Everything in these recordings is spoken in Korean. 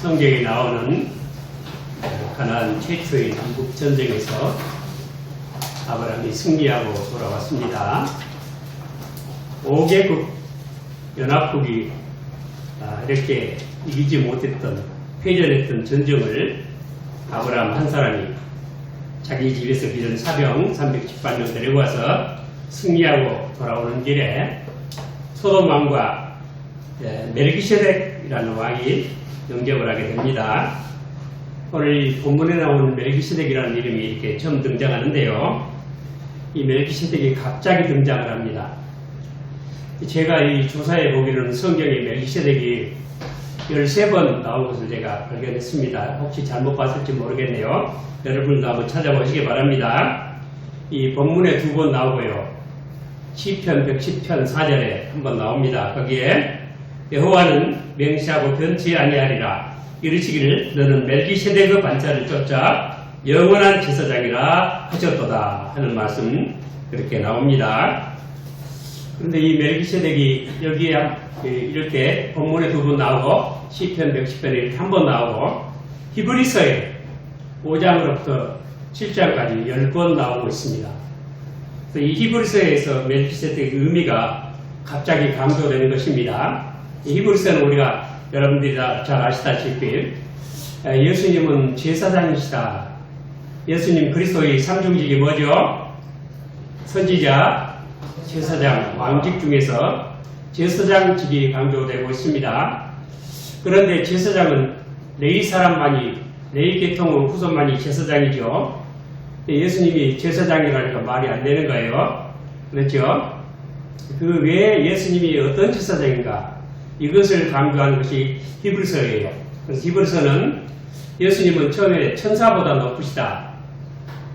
성경에 나오는 가나안 최초의 남북 전쟁에서 아브라함이 승리하고 돌아왔습니다. 5개국 연합국이 아, 이렇게 이기지 못했던 패전했던 전쟁을 아브라함 한 사람이 자기 집에서 기른 사병 318명 데리고 와서 승리하고 돌아오는 길에 소돔 왕과 예, 멜기세덱이라는 왕이 영접을 하게 됩니다. 오늘 이 본문에 나오는 멜기세덱이라는 이름이 이렇게 처음 등장하는데요. 이 멜기세덱이 갑자기 등장을 합니다. 제가 이 조사해 보기로는 성경에 멜기세덱이 13번 나온 것을 제가 발견했습니다. 혹시 잘못 봤을지 모르겠네요. 여러분도 한번 찾아보시기 바랍니다. 이 본문에 두 번 나오고요. 시편 110편 4절에 한번 나옵니다. 거기에 여호와는 맹세하고 변치 아니하리라 이르시기를 너는 멜기세덱의 반차를 쫓아 영원한 제사장이라 하셨도다 하는 말씀 그렇게 나옵니다. 그런데 이 멜기세덱이 여기에 이렇게 본문에 두 번 나오고 시편 110편에 이렇게 한 번 나오고 히브리서에 5장으로부터 7장까지 10번 나오고 있습니다. 이 히브리서에서 멜기세덱의 의미가 갑자기 강조되는 것입니다. 이 히브리서는 우리가 여러분들이 다 잘 아시다시피 예수님은 제사장이시다. 예수님 그리스도의 삼중직이 뭐죠? 선지자, 제사장, 왕직 중에서 제사장직이 강조되고 있습니다. 그런데 제사장은 레이 사람만이, 레이 계통의 후손만이 제사장이죠. 예수님이 제사장이라니까 말이 안 되는 거예요. 그렇죠? 그 외에 예수님이 어떤 제사장인가? 이것을 강조하는 것이 히브리서예요. 그래서 히브리서는 예수님은 처음에 천사보다 높으시다.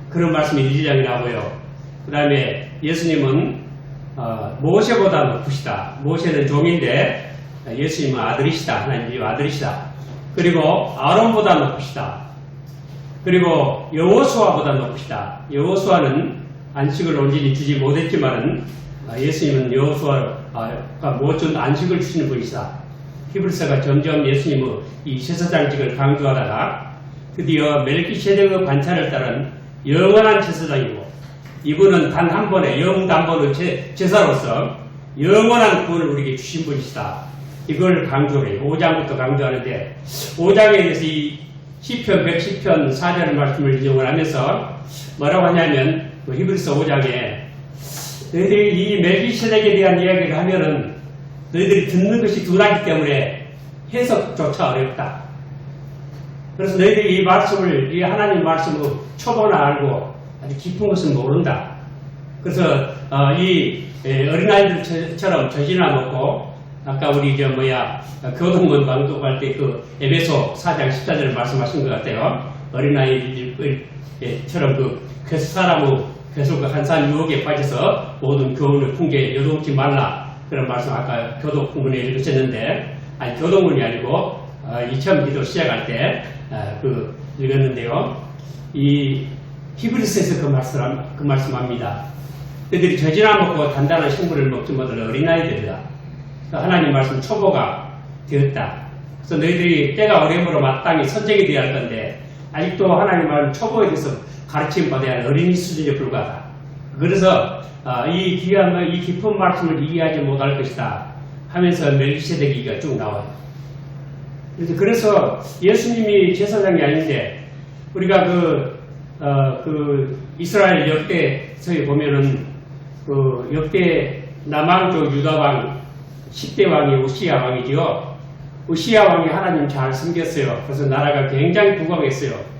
그런 말씀이 1장에 나오고요. 그 다음에 예수님은 어, 모세보다 높으시다. 모세는 종인데 예수님은 아들이시다. 하나님이 아들이시다. 그리고 아론보다 높으시다. 그리고 여호수아보다 높으시다. 여호수아는 안식을 온전히 주지 못했지만은 아, 예수님은 여호수아 가 못준 안식을 주시는 분이시다. 히브리서가 점점 예수님의 이 제사장직을 강조하다가 드디어 멜기세덱의 반차를 따른 영원한 제사장이고 이분은 단 한 번에 영단번의 제사로서 영원한 구원을 우리에게 주신 분이시다. 이걸 강조해요. 5장부터 강조하는데 5장에 대해서 이 시편 110편 4절 말씀을 인용을 하면서 뭐라고 하냐면 그 히브리서 5장에 너희들이 이 멜기세덱에 대한 이야기를 하면은 너희들이 듣는 것이 둔하기 때문에 해석조차 어렵다. 그래서 너희들이 이 말씀을 이 하나님 말씀을 초보나 알고 아주 깊은 것은 모른다. 그래서 어, 이 에, 어린아이들처럼 저지나 먹고 아까 우리 저 뭐야 교동문 방독할 때 그 에베소 4장 14절을 말씀하신 것 같아요. 어린아이들처럼 그 괴사람의 괴속과 한산 유혹에 빠져서 모든 교훈을 풍기에 요동치 말라 그런 말씀 아까 교독문에 읽으셨는데 아니 교독문이 아니고 어, 이 처음 기도 시작할 때그 읽었는데요. 이 히브리스에서 그 말씀 그 말씀합니다. 너희들이 저지나 먹고 단단한 식물을 먹지 못할 어린아이들이다. 하나님 말씀 초보가 되었다. 그래서 너희들이 때가 어려움으로 마땅히 선정이 건데 아직도 하나님 말씀 초보에 대해서 가르침 받아야 할 어린이 수준에 불과하다. 그래서 어, 이 귀한 이 깊은 말씀을 이해하지 못할 것이다 하면서 멜기세덱이가 쭉 나와요. 그래서 예수님이 제사장이 아닌데 우리가 그, 어, 그 이스라엘 역대서에 보면은 그 역대 남왕 쪽 유다 왕 10대 왕이 우시야 왕이죠. 우시야 왕이 하나님 잘 섬겼어요. 그래서 나라가 굉장히 부강했어요.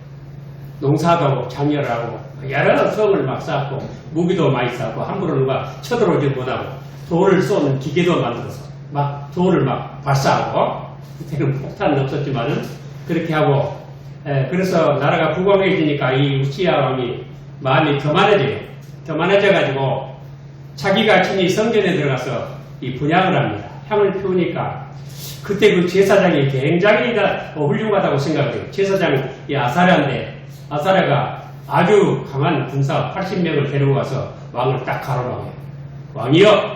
농사도 장렬하고 여러 성을 막 쌓고 무기도 많이 쌓고 함부로 누가 쳐들어오지 못하고 돌을 쏘는 기계도 만들어서 막 돌을 막 발사하고 그때는 폭탄은 없었지만은 그렇게 하고 에, 그래서 나라가 부강해지니까 이 우시야 왕이 마음이 교만해져요. 교만해져 가지고 자기가 친히 성전에 들어가서 이 분양을 합니다. 향을 피우니까 그때 그 제사장이 굉장히 다 훌륭하다고 생각해요. 제사장이 아사랴인데 아사랴가 아주 강한 군사 80명을 데리고 가서 왕을 딱 가로막아요. 왕이여,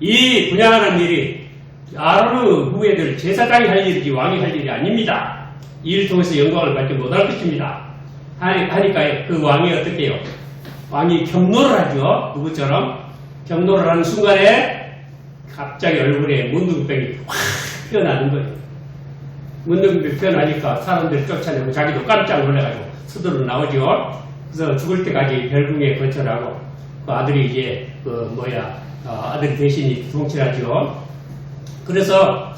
이 분양하는 일이 아르 후예들 제사장이 할 일이지 왕이 할 일이 아닙니다. 이 일을 통해서 영광을 받지 못할 것입니다. 하니- 하니까 그 왕이 어떻게 해요? 왕이 경로를 하죠. 누구처럼? 경로를 하는 순간에 갑자기 얼굴에 문둥병이 확 피어나는 거예요. 문둥병이 피어나니까 사람들이 쫓아내고 자기도 깜짝 놀라가지고 스스로 나오죠. 그래서 죽을 때까지 별궁에 거처하고 그 아들이 이제 그 뭐야 어, 아들 대신이 통치하죠. 그래서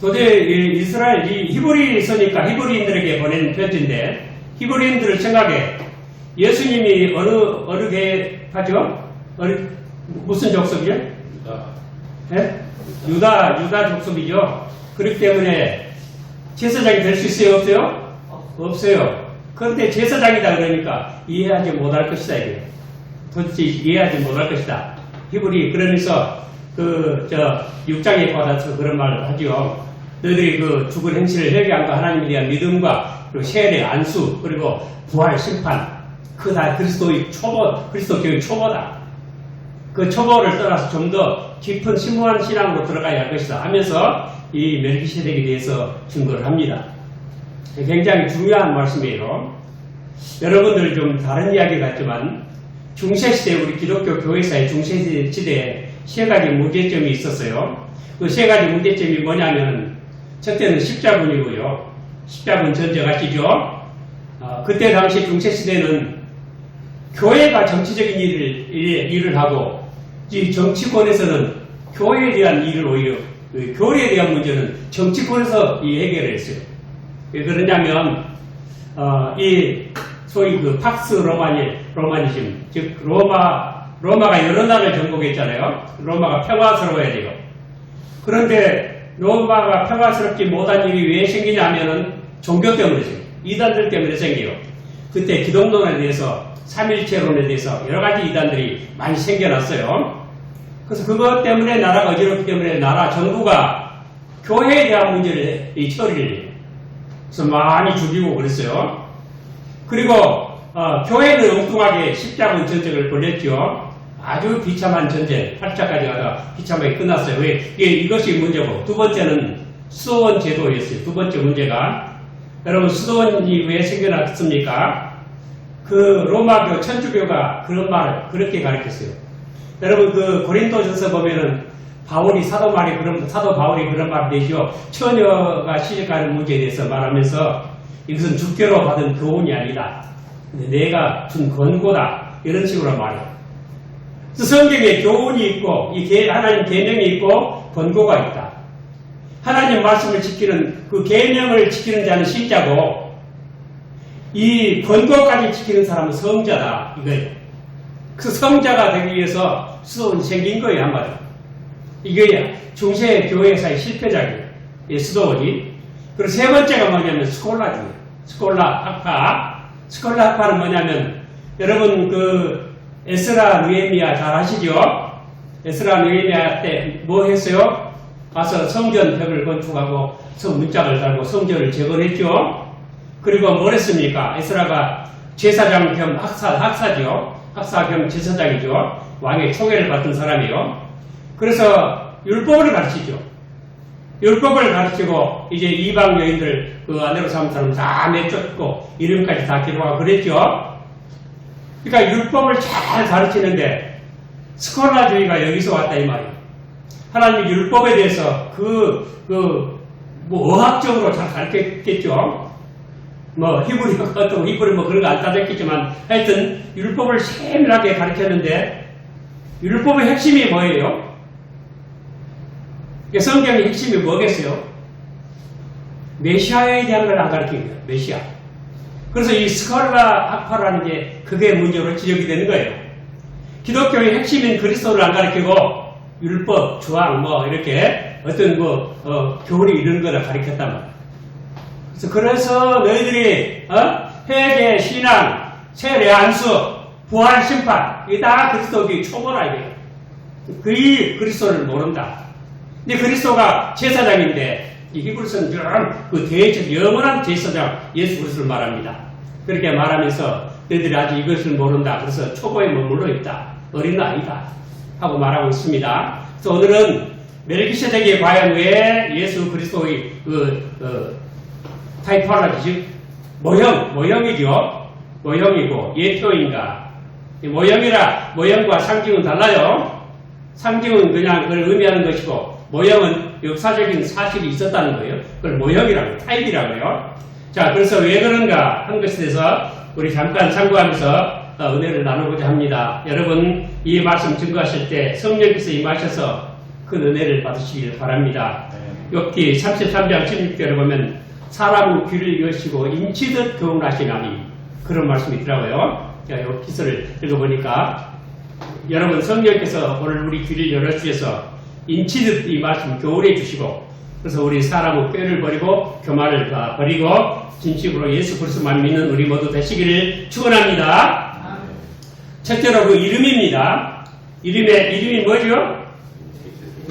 도대 이 이스라엘 이 히브리 있으니까 히브리인들에게 보내는 편지인데 히브리인들을 생각해 예수님이 어느 어느 게 하죠? 어느 무슨 족속이요? 예? 유다 유다 족속이죠. 그렇기 때문에 제사장이 될 수 있어요 없어요? 없어요. 그런데 제사장이다 그러니까 이해하지 못할 것이다 이게 도대체 이해하지 못할 것이다. 히브리 그러면서 그저 육장에 받아서 그런 말을 하죠. 너희들이 그 죽은 행실을 회개한과 하나님에 대한 믿음과 그리고 세례 안수 그리고 부활 심판 그 다 그리스도의 초보 그리스도 교의 초보다. 그 초보를 떠나서 좀 더 깊은 심오한 신앙으로 들어가야 할 것이다 하면서 이 멜기세덱에 대해서 증거를 합니다. 굉장히 중요한 말씀이에요. 여러분들 좀 다른 이야기 같지만 중세시대 우리 기독교 교회사의 중세시대에 세 가지 문제점이 있었어요. 그 세 가지 문제점이 뭐냐면 첫째는 십자군이고요. 십자군 전쟁 아시죠? 어, 그때 당시 중세시대는 교회가 정치적인 일을, 일- 일을 하고 이 정치권에서는 교회에 대한 일을 오히려 그 교회에 대한 문제는 정치권에서 이 해결을 했어요. 왜 그러냐면 어, 이 소위 그 팍스 로마니 로마니즘 즉 로마 로마가 여러 나라를 정복했잖아요. 로마가 평화스러워야 돼요. 그런데 로마가 평화스럽지 못한 일이 왜 생기냐면은 종교 때문에 생겨요. 이단들 때문에 생겨요. 그때 기독론에 대해서 삼일체론에 대해서 여러 가지 이단들이 많이 생겨났어요. 그래서 그것 때문에 나라가 어지럽기 때문에 나라 정부가 교회에 대한 문제를 이 처리를. 그래서 많이 죽이고 그랬어요. 그리고 어, 교회는 엉뚱하게 십자군 전쟁을 벌였죠. 아주 비참한 전쟁, 8차까지 가다 비참하게 끝났어요. 왜? 이게 이것이 문제고 두 번째는 수도원 제도였어요. 두 번째 문제가 여러분 수도원이 왜 생겨났습니까? 그 로마교 천주교가 그런 말을 그렇게 가르쳤어요. 여러분 그 고린도전서 보면은 바울이 사도 말이 그런 사도 바울이 그런 말을 내죠. 처녀가 시집가는 문제에 대해서 말하면서 이것은 주께로 받은 교훈이 아니다. 내가 준 권고다. 이런 식으로 말해요. 성경에 교훈이 있고 이 계- 하나님 계명이 있고 권고가 있다. 하나님 말씀을 지키는 그 계명을 지키는 자는 신자고 이 권고까지 지키는 사람은 성자다 이거예요. 그 성자가 되기 위해서 수도원이 생긴 거예요 한마디로. 이게 중세 교회사의 실패작이에요. 이 수도원이. 그리고 세 번째가 뭐냐면 스콜라지예요. 스콜라 학파. 스콜라 학파는 뭐냐면 여러분 그 에스라 느헤미야 잘 아시죠? 에스라 느헤미야 때뭐 했어요? 가서 성전 벽을 건축하고 성 문짝을 달고 성전을 재건했죠. 그리고 뭘 했습니까? 에스라가 제사장 겸 학사, 학사죠. 겸 제사장이죠. 왕의 총애를 받은 사람이요. 그래서 율법을 가르치죠. 율법을 가르치고 이제 이방 여인들 그 아내로 삼은 사람 다 내쫓고 이름까지 다 기록하고 그랬죠. 그러니까 율법을 잘 가르치는데 스콜라주의가 여기서 왔다 이 말이에요. 하나님 율법에 대해서 그, 그, 뭐 어학적으로 잘 가르쳤겠죠. 뭐 히브리 같은 히브리 뭐 그런 거 안 따졌겠지만 하여튼 율법을 세밀하게 가르쳤는데 율법의 핵심이 뭐예요? 성경의 핵심이 뭐겠어요? 메시아에 대한 걸 안 가르치는 거예요. 메시아. 그래서 이 스컬라 학파라는 게 그게 문제로 지적이 되는 거예요. 기독교의 핵심인 그리스도를 안 가르치고 율법, 주황 뭐 이렇게 어떤 뭐 어, 교리 이런 거를 가르쳤단 말이에요. 그래서 그래서 너희들이 어? 회개, 신앙, 세례, 안수, 부활, 심판 이게 다 그리스도의 초보라 이거예요. 그이 그리스도를 모른다. 근데 그리스도가 제사장인데 이 히브리서는 그 대적 영원한 제사장 예수 그리스도를 말합니다. 그렇게 말하면서 너희들이 아직 이것을 모른다. 그래서 초보에 머물러 있다. 어린 아이다. 하고 말하고 있습니다. 그래서 오늘은 멜기세덱이 과연 왜 예수 그리스도의 그, 그 타이포라지. 모형 모형이죠. 모형이고 예표인가? 이 모형이라 모형과 상징은 달라요. 상징은 그냥 그걸 의미하는 것이고 모형은 역사적인 사실이 있었다는 거예요. 그걸 모형이라고 타입이라고요. 자 그래서 왜 그런가 한 것에 대해서 우리 잠깐 참고하면서 어, 은혜를 나누고자 합니다. 여러분 이 말씀 증거하실 때 성령께서 임하셔서 그 은혜를 받으시길 바랍니다. 욥기 33장 16절에 보면 사람은 귀를 여시고 인치듯 교훈하시나니 그런 말씀이 있더라고요. 자, 이 기서를 읽어보니까 여러분 성령께서 오늘 우리 귀를 열어주셔서 인치듯 이 말씀 교훈해 주시고 그래서 우리 사람은 꾀를 버리고 교만을 다 버리고 진심으로 예수 그리스도만 믿는 우리 모두 되시기를 축원합니다. 첫째로 그 이름입니다. 이름의 이름이 뭐죠?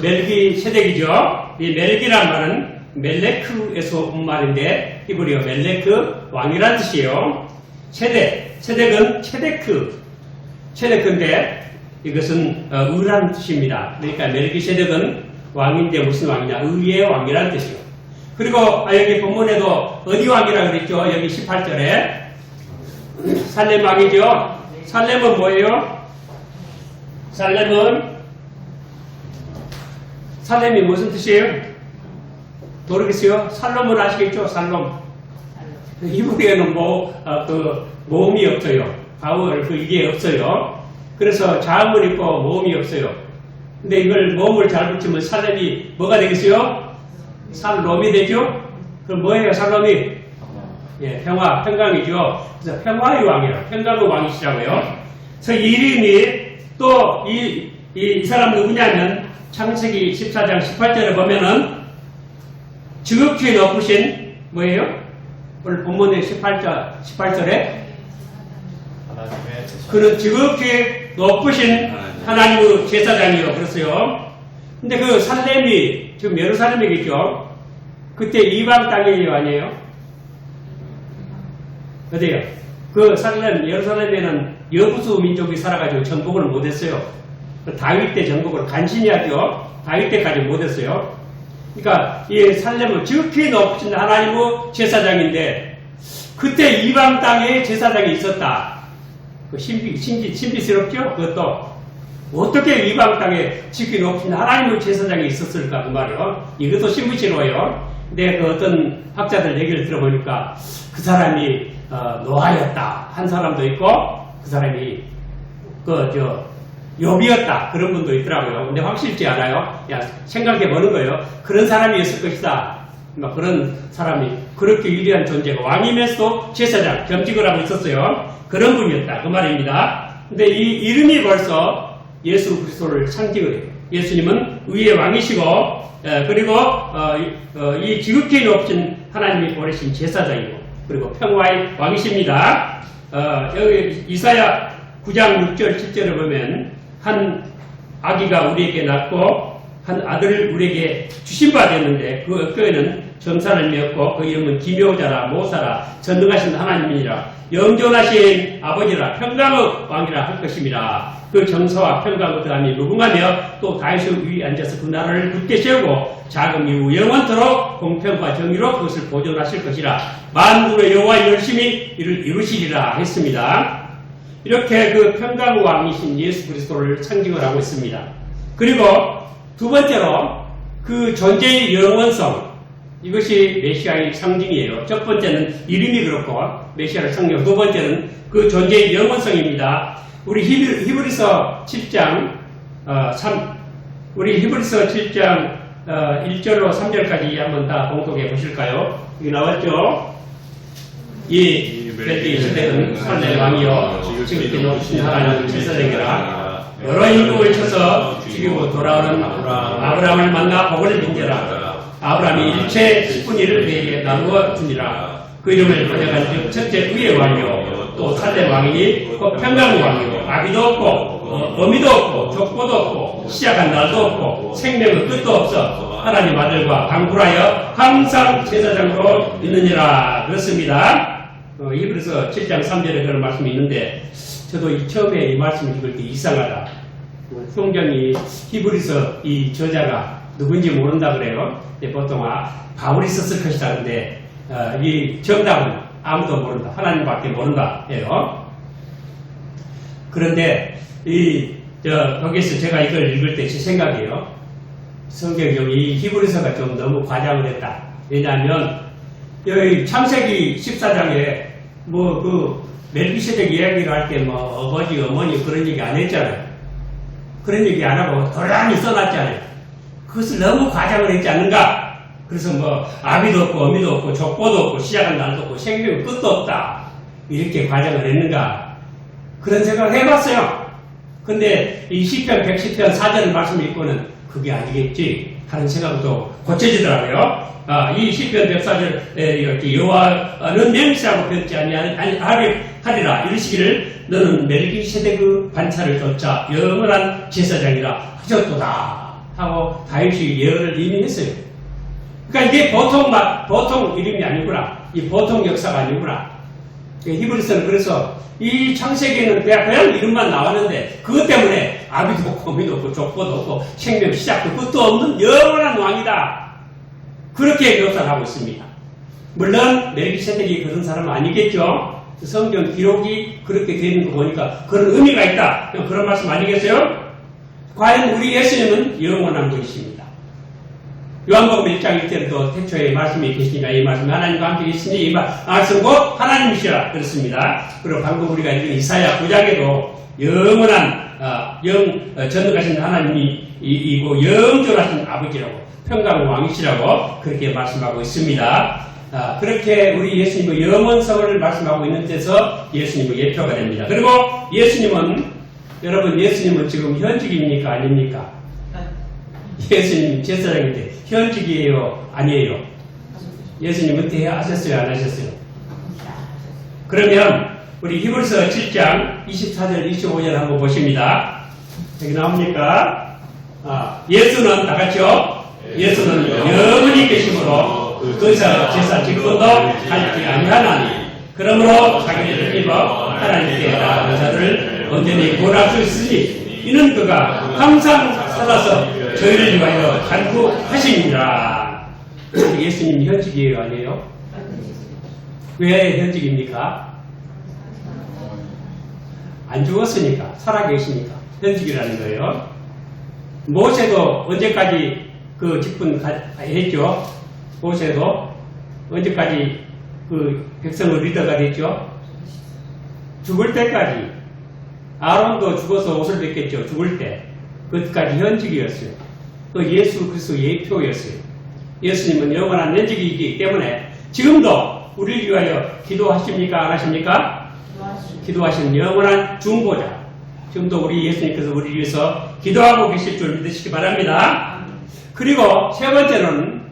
멜기 세덱이죠. 이 멜기란 말은 멜레크에서 온 말인데 히브리어 멜레크 왕이란 뜻이에요. 세덱, 세덱은 체데크, 체데크인데 이것은 어, 의라는 뜻입니다. 그러니까 멜기 세덱은 왕인데 무슨 왕이냐? 의의 왕이라는 뜻이요. 그리고 아, 여기 본문에도 어디 왕이라 그랬죠? 여기 18절에 살렘 왕이죠. 살렘은 뭐예요? 살렘은 살렘이 무슨 뜻이에요? 모르겠어요? 살롬은 아시겠죠? 살롬. 히브리에는 뭐, 어, 그, 모음이 없어요. 바울, 그, 이게 없어요. 그래서 자음은 있고 모음이 없어요. 근데 이걸 모음을 잘 붙이면 살렘이 뭐가 되겠어요? 살롬이 되죠? 그럼 뭐예요, 살롬이? 예, 평화, 평강이죠. 그래서 평화의 왕이라, 평강의 왕이시라고요. 그래서 이 이름이 또 이, 이, 이 사람 누구냐면 창세기 14장 18절에 보면은 지극히 높으신 뭐예요? 오늘 본문의 18절, 18절에 하나님의 그는 지극히 높으신 하나님의 제사장이요. 그랬어요. 근데 그 살렘이 지금 예루살렘이겠죠. 그때 이방 땅이 아니에요? 어디요? 그 살렘, 예루살렘에는 여부수 민족이 살아가지고 정복을 못했어요. 그 다윗 때 정복을 간신히 하죠. 다윗 때까지 못했어요. 그러니까 이 살렘은 지극히 높으신 하나님의 제사장인데 그때 이방 땅에 제사장이 있었다. 그 신비, 신비, 신비스럽죠? 그것도. 어떻게 이방 땅에 지극히 높은 하나님의 제사장이 있었을까, 그 말이요. 이것도 신비스러워요. 근데 그 어떤 학자들 얘기를 들어보니까 그 사람이 어, 노아였다. 한 사람도 있고, 그 사람이 그, 저, 욥이었다. 그런 분도 있더라고요. 근데 확실치 않아요. 야, 생각해 보는 거예요. 그런 사람이었을 것이다. 막 그런 사람이 그렇게 위대한 존재가 왕이면서도 제사장, 겸직을 하고 있었어요. 그런 분이었다. 그 말입니다. 근데 이 이름이 벌써 예수 그리스도를 상징을 해요. 예수님은 의의 왕이시고, 에, 그리고 어, 이, 어, 이 지극히 높은 하나님이 보내신 제사장이고, 그리고 평화의 왕이십니다. 어, 여기 이사야 9장 6절 7절을 보면 한 아기가 우리에게 낳고 한 아들을 우리에게 주신 바 되었는데 그 어깨에는 점산을 메었고 그 이름은 기묘자라 모사라 전능하신 하나님이니라 영존하신 아버지라 평강의 왕이라 할 것입니다. 그 정서와 평강의 드함이 무궁하며 또 다윗의 위에 앉아서 그 나라를 굳게 세우고 자금 이후 영원토록 공평과 정의로 그것을 보존하실 것이라 만물의 여호와 열심히 이를 이루시리라 했습니다. 이렇게 그 평강 왕이신 예수 그리스도를 상징을 하고 있습니다. 그리고 두 번째로 그 존재의 영원성 이것이 메시아의 상징이에요. 첫 번째는 이름이 그렇고 메시아를 상징. 두 번째는 그 존재의 영원성입니다. 우리 히브, 히브리서 7장 어, 3 우리 히브리서 7장 어, 1절로 3절까지 한번 다 봉독해 보실까요? 여기 나왔죠? 이 벨기 시대는 살렘 왕이요. 지극히 높으신 하나님 제사장이라. 여러 인국을 쳐서 죽이고 돌아오는 아브라함을 만나 복을 빈대라. 아브라함이 일체 10분 일을 그에게 나누어 주니라 그 이름을 번역한 즉 첫째 의의 왕이요. 또 살렘 왕이니 곧 평강 왕이요. 아비도 없고 어, 어미도 없고 족보도 없고 시작한 날도 없고 생명의 끝도 없어 하나님 아들과 강구하여 항상 제사장으로 있느니라 그렇습니다. 어, 이브리서 7장 3절에 그런 말씀이 있는데 저도 이 처음에 이 말씀을 읽을 때 이상하다. 어, 성경이 히브리서 이 저자가 누군지 모른다 그래요. 근데 보통 아, 바울이 썼을 것이다. 근데 어, 이 정답은 아무도 모른다. 하나님밖에 모른다 해요. 그런데 이 저, 거기서 제가 이걸 읽을 때 제 생각이에요. 성경 여기 히브리서가 좀 너무 과장을 했다. 왜냐하면 여기 창세기 14장에 뭐 그 멜기세덱 이야기를 할 때뭐 아버지 어머니 그런 얘기 안 했잖아요. 그런 얘기 안 하고 도란히 써놨잖아요. 그것을 너무 과장을 했지 않는가? 그래서 뭐 아비도 없고 어미도 없고 족보도 없고 시작한 날도 없고 생명의 끝도 없다. 이렇게 과장을 했는가? 그런 생각을 해봤어요. 근데 이 시편 110편 4절 말씀 읽고는 그게 아니겠지 하는 생각도 고쳐지더라고요. 아, 이 시편 104절에 이렇게 여호와는 맹세하고 변치 아니하리 아니, 하리라 이르시기를 너는 멜기세덱의 반차를 쫓아 영원한 제사장이라 하셨도다 하고 다윗이 예언을 이미 했어요. 그러니까 이게 보통 막 보통 이름이 아니구나. 이 보통 역사가 아니구나. 히브리서는 그래서 이 창세기에는 그냥, 이름만 나왔는데 그것 때문에 아비도 없고 어미도 없고 족보도 없고 생명 시작도 끝도 없는 영원한 왕이다. 그렇게 묘사를 하고 있습니다. 물론 멜기세덱이 그런 사람은 아니겠죠. 성경 기록이 그렇게 되는 거 보니까 그런 의미가 있다. 그런 말씀 아니겠어요? 과연 우리 예수님은 영원한 분이십니다. 요한복음 1장 1절에도 태초에 말씀이 계시니까 이 말씀이 하나님과 함께 계시니 이 말씀 곧 하나님이시라 그렇습니다. 그리고 방금 우리가 읽은 이사야 9장에도 영원한 어, 영 어, 전능하신 하나님이 이- 이고 영존하신 아버지라고 평강 왕이시라고 그렇게 말씀하고 있습니다. 아, 그렇게 우리 예수님의 영원성을 말씀하고 있는 데서 예수님의 예표가 됩니다. 그리고 예수님은 여러분 예수님은 지금 현직입니까 아닙니까? 예수님 제사장인데 현직이에요? 아니에요? 예수님 은퇴하셨어요? 안 하셨어요? 그러면 우리 히브리서 7장 24절 25절 한번 보십니다. 여기 나옵니까? 아, 예수는 다 같이요. 예수는 영원히 계심으로 그에서 제사 직분도 하지 아니하나니 그러므로 자기를 입어 하나님께 나아가는 자를 온전히 구원할 수 있으니 이는 그가 항상 살아서 저희를 위하여 간구하십니다. 예수님 현직이에요 아니에요? 왜 현직입니까? 안 죽었으니까 살아계시니까 현직이라는 거예요. 모세도 언제까지 그 직분 가- 했죠? 모세도 언제까지 그 백성의 리더가 됐죠? 죽을 때까지 아론도 죽어서 옷을 벗겼죠. 죽을 때 그때까지 현직이었어요. 그 예수 그리스도 예표였어요. 예수님은 영원한 현직이기 때문에 지금도 우리를 위하여 기도하십니까? 안 하십니까? 기도하시는 영원한 중보자. 지금도 우리 예수님께서 우리를 위해서 기도하고 계실 줄 믿으시기 바랍니다. 그리고 세 번째는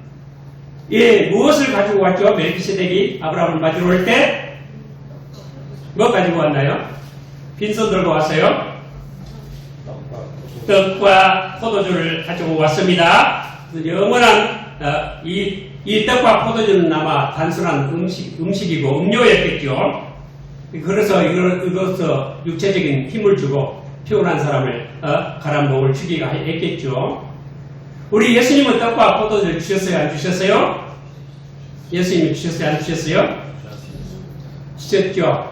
예, 무엇을 가지고 왔죠? 멜기세덱이 아브라함을 맞으러 올 때 뭐 가지고 왔나요? 빈손 들고 왔어요? 떡과 포도주를 가지고 왔습니다. 영원한 어, 이, 이 떡과 포도주는 아마 단순한 음식, 음식이고 음료였겠죠. 그래서 이걸, 이것서 육체적인 힘을 주고 피곤한 사람을 어, 가란 목을 주기가 했겠죠. 우리 예수님은 떡과 포도주를 주셨어요? 안 주셨어요? 예수님이 주셨어요? 안 주셨어요? 주셨죠.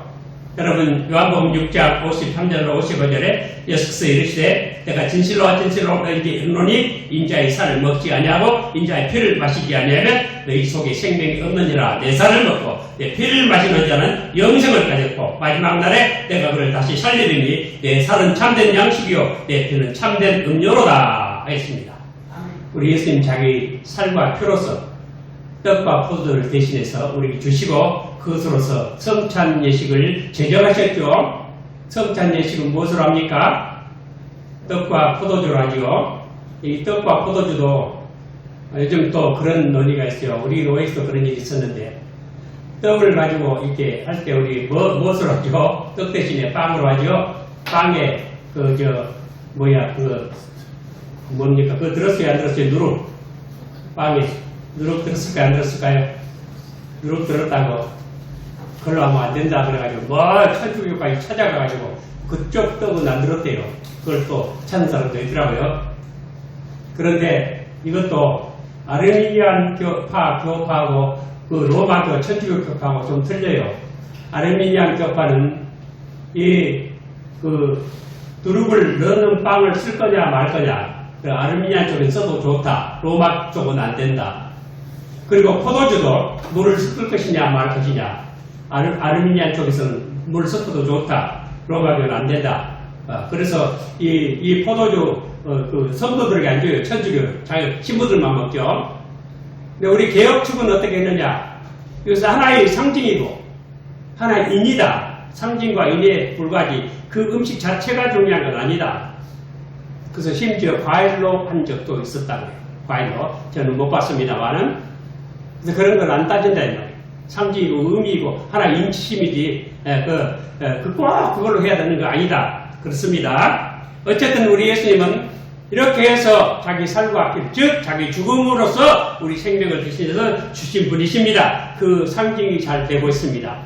여러분 요한복음 6장 53절로 55절에 예수께서 이르시되 내가 진실로 진실로 너희에게 이르노니 인자의 살을 먹지 아니하고 인자의 피를 마시지 아니하면 너희 속에 생명이 없느니라 내 살을 먹고 내 피를 마시는 자는 영생을 가졌고 마지막 날에 내가 그를 다시 살리리니 내 살은 참된 양식이요 내 피는 참된 음료로다 했습니다. 우리 예수님 자기 살과 피로서 떡과 포도를 대신해서 우리에게 주시고 그것으로서 성찬 예식을 제정하셨죠. 성찬 예식은 무엇을 합니까? 떡과 포도주를 하죠. 이 떡과 포도주도 요즘 또 그런 논의가 있어요. 우리 노예에서도 그런 일이 있었는데 떡을 가지고 이렇게 할 때 우리 뭐, 무엇을 하죠? 떡 대신에 빵으로 하죠. 빵에 그 저 뭐야 그 뭡니까? 그거 들었어요? 안 들었어요? 누룩. 빵에 누룩 들었을까요? 안 들었을까요? 누룩 들었다고. 그걸로 하면 안 된다. 그래가지고, 뭐, 천주교까지 찾아가가지고, 그쪽 떡은 안 들었대요. 그걸 또 찾는 사람도 있더라고요. 그런데, 이것도 아르미니안 교파, 교파하고 그 로마 교 천주교 교파하고 좀 틀려요. 아르미니안 교파는 이그 두릅을 넣는 빵을 쓸 거냐 말 거냐. 그 아르미니안 쪽에 써도 좋다. 로마 쪽은 안 된다. 그리고 포도주도 물을 섞을 것이냐 말 것이냐. 아르, 아르미니안 쪽에서는 물을 섞어도 좋다. 로마교는 안 된다. 어, 그래서 이, 이 포도주 어, 그 성도들에게 안 줘요. 천주교 자기 신부들만 먹죠. 근데 우리 개혁 축은 어떻게 했느냐? 이것은 하나의 상징이고 하나의 인이다. 상징과 인에 불과하지 그 음식 자체가 중요한 건 아니다. 그래서 심지어 과일로 한 적도 있었다고 해요. 과일로. 저는 못 봤습니다만은. 그래서 그런 걸 안 따진다, 이 말이에요. 상징이고 의미이고 하나 인치심이지, 에, 그, 에, 그 꼭 그걸로 해야 되는 거 아니다. 그렇습니다. 어쨌든 우리 예수님은 이렇게 해서 자기 살과 길, 즉, 자기 죽음으로써 우리 생명을 주시면서 주신 분이십니다. 그 상징이 잘 되고 있습니다.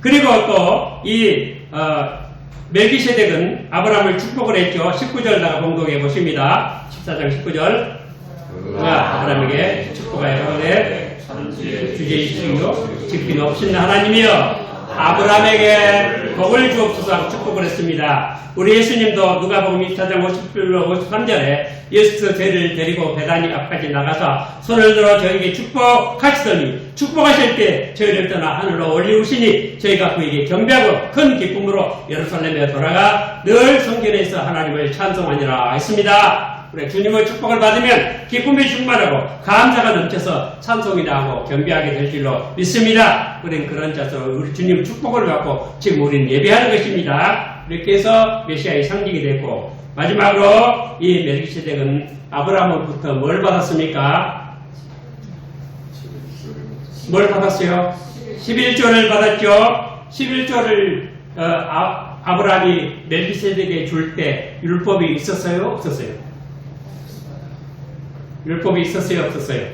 그리고 또, 이, 어, 멜기세덱은 아브라함을 축복을 했죠. 19절다가 봉독해 보십니다. 14장 19절. 그가 아브라함에게 축복하여 주제이시요 지킨 없신 하나님이여 아브라함에게 복을 주옵소서 하고 축복을 했습니다. 우리 예수님도 누가복음 24장 51로 53절에 예수 죄를 데리고 배단이 앞까지 나가서 손을 들어 저에게 축복하시더니 축복하실 때 저희를 떠나 하늘로 올리우시니 저희가 그에게 경배하고 큰 기쁨으로 예루살렘에 돌아가 늘 성전에서 하나님을 찬송하니라 했습니다. 그래, 주님의 축복을 받으면 기쁨이 충만하고 감사가 넘쳐서 찬송이나 하고 겸비하게 될 줄로 믿습니다. 우리는 그런 자세로 우리 주님 축복을 받고 지금 우리는 예배하는 것입니다. 이렇게 해서 메시아의 상징이 됐고 마지막으로 이 멜기세덱은 아브라함으로부터 뭘 받았습니까? 뭘 받았어요? 11조를 받았죠. 11조를 어, 아, 아브라함이 멜기세덱에 줄 때 율법이 있었어요? 없었어요? 율법이 있었어요, 없었어요?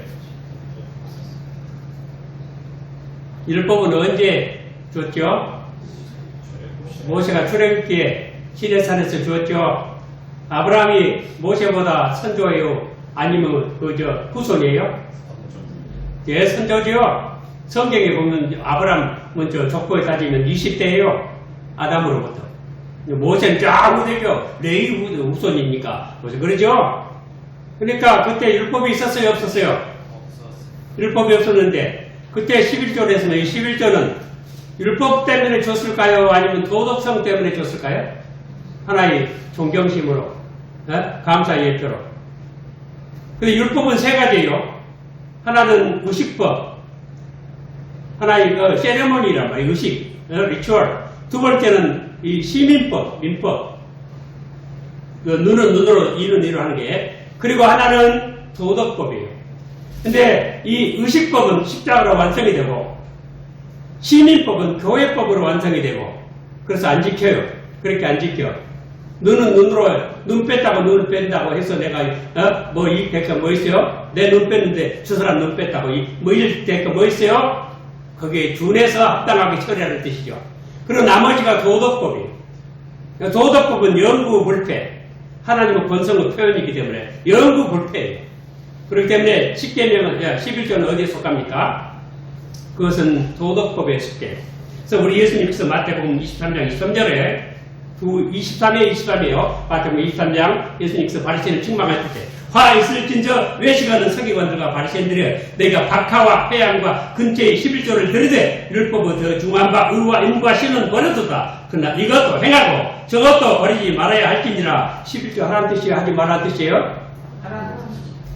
율법은 언제 줬죠? 모세가 출애굽기에 시내산에서 주었죠. 아브라함이 모세보다 선조예요? 아니면 그저 후손이에요? 예, 선조죠. 성경에 보면 아브라함은 저 족보에 따지면 20대예요. 아담으로부터. 모세는 쫙 후대죠. 레이 후- 후손이니까. 그래서 그러죠. 그러니까 그때 율법이 있었어요, 없었어요? 율법이 없었는데 그때 11조에서는 이 11조는 율법 때문에 줬을까요? 아니면 도덕성 때문에 줬을까요? 하나의 존경심으로 어? 감사의 예표로 근데 율법은 세 가지예요 하나는 의식법 하나의 그 세레모니란 말이에요 의식, 어? 리추얼 두 번째는 이 시민법, 민법 그 눈은 눈으로 이는 이로 하는 게 그리고 하나는 도덕법이에요. 근데 이 의식법은 십자가로 완성이 되고 시민법은 교회법으로 완성이 되고 그래서 안 지켜요. 그렇게 안 지켜. 눈은 눈으로 눈 뺐다고 눈을 뺀다고 해서 내가 어? 뭐이 대가 뭐 있어요? 내 눈 뺐는데 저 사람 눈 뺐다고 이뭐일 대가 뭐 있어요? 거기에 준해서 합당하게 처리하는 뜻이죠. 그리고 나머지가 도덕법이에요. 도덕법은 영구 불패. 하나님의 권성의 표현이기 때문에 영구 불패예요. 그렇기 때문에 10계명은 11조는 어디에 속합니까? 그것은 도덕법에 속해요. 그래서 우리 예수님께서 마태복음 23장 23절에 두 23에 23이에요. 마태복음 23장 예수님께서 바리새인을 책망할 때 화 있을진저 외식하는 서기관들과 바리새인들이 내가 박하와 회양과 근처의 11조를 들이되 율법의 더 중한 바 의와 인과 신은 버려두다. 그러나 이것도 행하고 저것도 버리지 말아야 할지니라 11조 하라는 뜻이 하지 말라는 뜻이에요?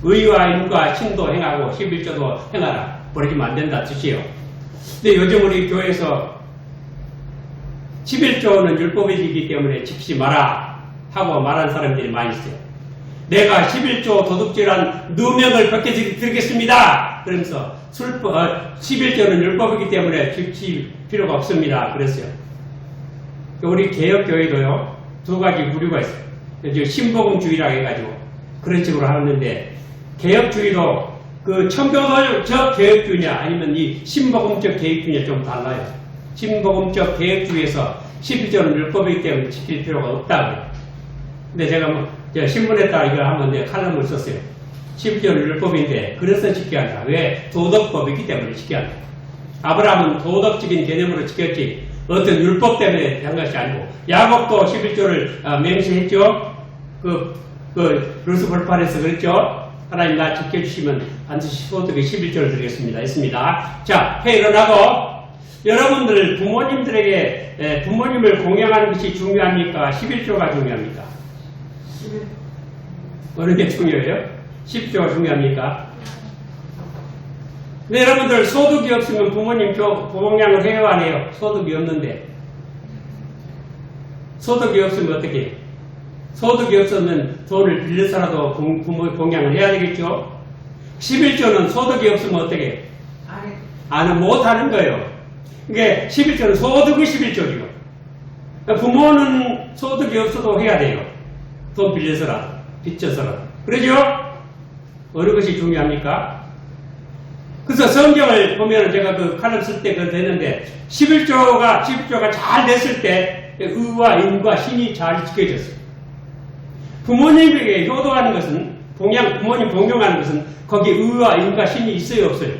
의와 인과 신도 행하고 11조도 행하라. 버리지면 안 된다 뜻이에요. 근데 요즘 우리 교회에서 11조는 율법이기 때문에 지키지 마라 하고 말한 사람들이 많이 있어요. 내가 11조 도둑질한 누명을 벗겨드리겠습니다. 그러면서 술법, 어, 11조는 율법이기 때문에 지킬 필요가 없습니다. 그랬어요. 우리 개혁교회도요, 두 가지 부류가 있어요. 이제 신복음주의라 해가지고 그런 식으로 하는데, 개혁주의도 그 청교도적 개혁주의냐 아니면 이 신복음적 개혁주의냐 좀 달라요. 신복음적 개혁주의에서 11조는 율법이기 때문에 지킬 필요가 없다고요. 근데 제가 뭐 제가 신문에다 이걸 한번 내가 칼럼을 썼어요. 11조는 율법인데 그래서 지켜야 한다. 왜? 도덕법이기 때문에 지켜야 한다. 아브라함은 도덕적인 개념으로 지켰지 어떤 율법 때문에 한 것이 아니고 야곱도 11조를 아, 맹세했죠. 그, 그 루스벌판에서 그랬죠. 하나님 나 지켜주시면 반드시 소득의 11조를 드리겠습니다. 했습니다. 자, 해 일어나고 여러분들 부모님들에게 에, 부모님을 공양하는 것이 중요합니까? 11조가 중요합니까? 어느 게 중요해요? 10조가 중요합니까? 근데 여러분들 소득이 없으면 부모님 교- 공양을 해요 안 해요? 소득이 없는데 소득이 없으면 어떻게 해요? 소득이 없으면 돈을 빌려서라도 공- 부모 공양을 해야 되겠죠? 11조는 소득이 없으면 어떻게 해요? 안 못하는 거예요. 이게 11조는 소득의 11조죠. 부모는 소득이 없어도 해야 돼요. 돈 빌려서라도, 빚져서라도. 그러죠? 어느 것이 중요합니까? 그래서 성경을 보면 제가 그 칼럼 쓸때 그거 됐는데 11조가 11조가 잘 됐을 때 의와 인과 신이 잘 지켜졌어요. 부모님에게 효도하는 것은 동양 부모님 동경하는 것은 거기 의와 인과 신이 있어요 없어요?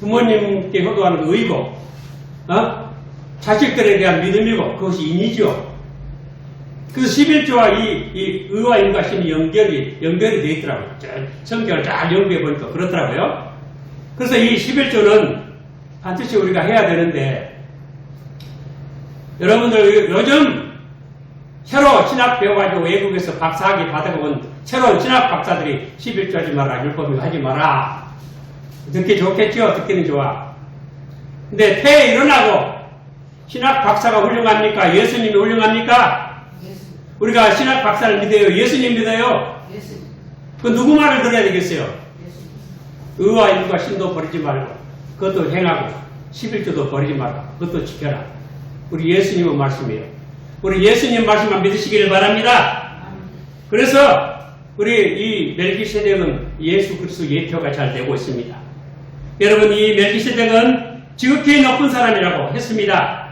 부모님께 효도하는 거 의고 어? 자식들에 대한 믿음이고 그것이 인이죠. 그래서 11조와 이, 이 의와 인과 신이 연결이 연결이 되어 있더라고요. 저 성경을 잘 연구해 보니까 그렇더라고요. 그래서 이 11조는 반드시 우리가 해야 되는데 여러분들 요즘 새로 신학 배워가지고 외국에서 박사학위 받아온 새로운 신학 박사들이 11조 하지 마라, 율법을 하지 마라. 듣기 좋겠죠? 듣기는 좋아. 근데 폐에 일어나고 신학 박사가 훌륭합니까? 예수님이 훌륭합니까? 우리가 신학 박사를 믿어요? 예수님 믿어요? 그 누구 말을 들어야 되겠어요? 의와 인과 신도 버리지 말고 그것도 행하고 11조도 버리지 말고 그것도 지켜라. 우리 예수님의 말씀이에요. 우리 예수님 말씀만 믿으시기를 바랍니다. 그래서 우리 이 멜기세덱은 예수 그리스도 예표가 잘 되고 있습니다. 여러분 이 멜기세덱은 지극히 높은 사람이라고 했습니다.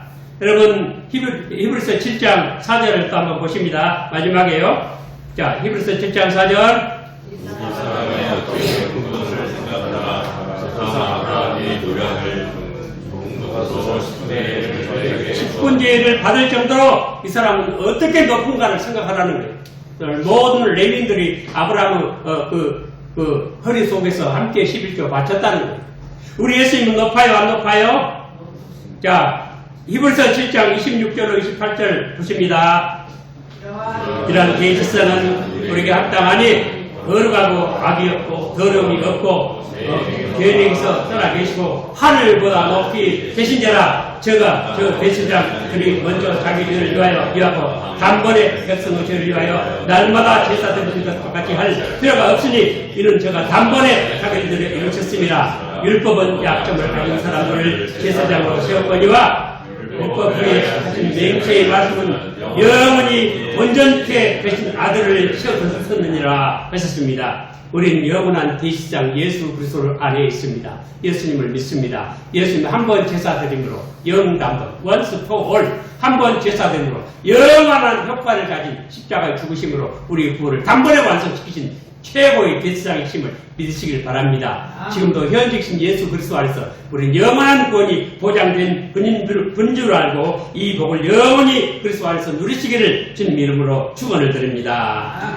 여러분 히브, 히브 리서 7장 4절을 또 한번 보십니다. 마지막에요. 자 히브리서 7장 4절 이 사람의 어떻게 그것을 생각하나 세상 아브라함이 노량을 종도가서 십분의 저에게 직분제를 받을 정도로 이 사람은 어떻게 높은가를 생각하라는 거예요. 모든 레민들이 아브라함의 어, 그, 그 허리 속에서 함께 11조 바쳤다는 거예요. 우리 예수님은 높아요, 안 높아요? 자, 히브리서 7장 26절로 28절 보십니다. 이러한 계시성은 우리에게 합당하니 거룩하고 악이 없고 더러움이 없고 어, 계획에서 떠나 계시고 하늘보다 높이 계신 자라 저가 저 대신장들이 먼저 자기들을 위하여 위하고 단번에 백성의 죄를 위하여 날마다 제사 드리는 것과 같이 할 필요가 없으니 이는 저가 단번에 자기들을 이루셨습니다. 율법은 약점을 가진 사람들을 제사장으로 세웠거니와 율법 위에 하신 맹세의 말씀은 영원히 온전케 되신 아들을 세웠느니라 하셨습니다. 우리는 영원한 대시장 예수 그리스도 안에 있습니다. 예수님을 믿습니다. 예수님 한 번 제사드림으로 영단번 once for all 한 번 제사드림으로 영원한 효과를 가진 십자가의 죽으심으로 우리 구원을 단번에 완성시키신 최고의 대시장이심을 믿으시길 바랍니다. 지금도 현직신 예수 그리스도 안에서 우리는 영원한 구원이 보장된 분인 분줄 알고 이 복을 영원히 그리스도 안에서 누리시기를 주님 이름으로 축원을 드립니다.